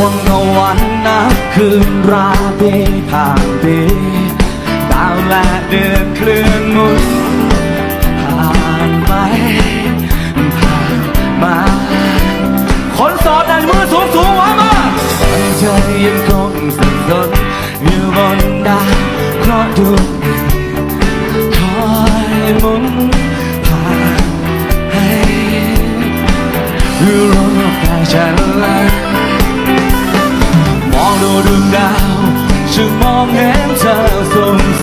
วงะวันนับคืนราตรีผ่านปีดาวและเดือนเคลื่อนมุนผ่านไปผ่านมา คนโสดนั้นมือสูงสูงไว้มาใจยังคงสับสนอยู่บนดาวเพราะดวงคอยมุนผ่านให้รู้โลกกายฉัน ดาว ฉันมองเห็นเธอสม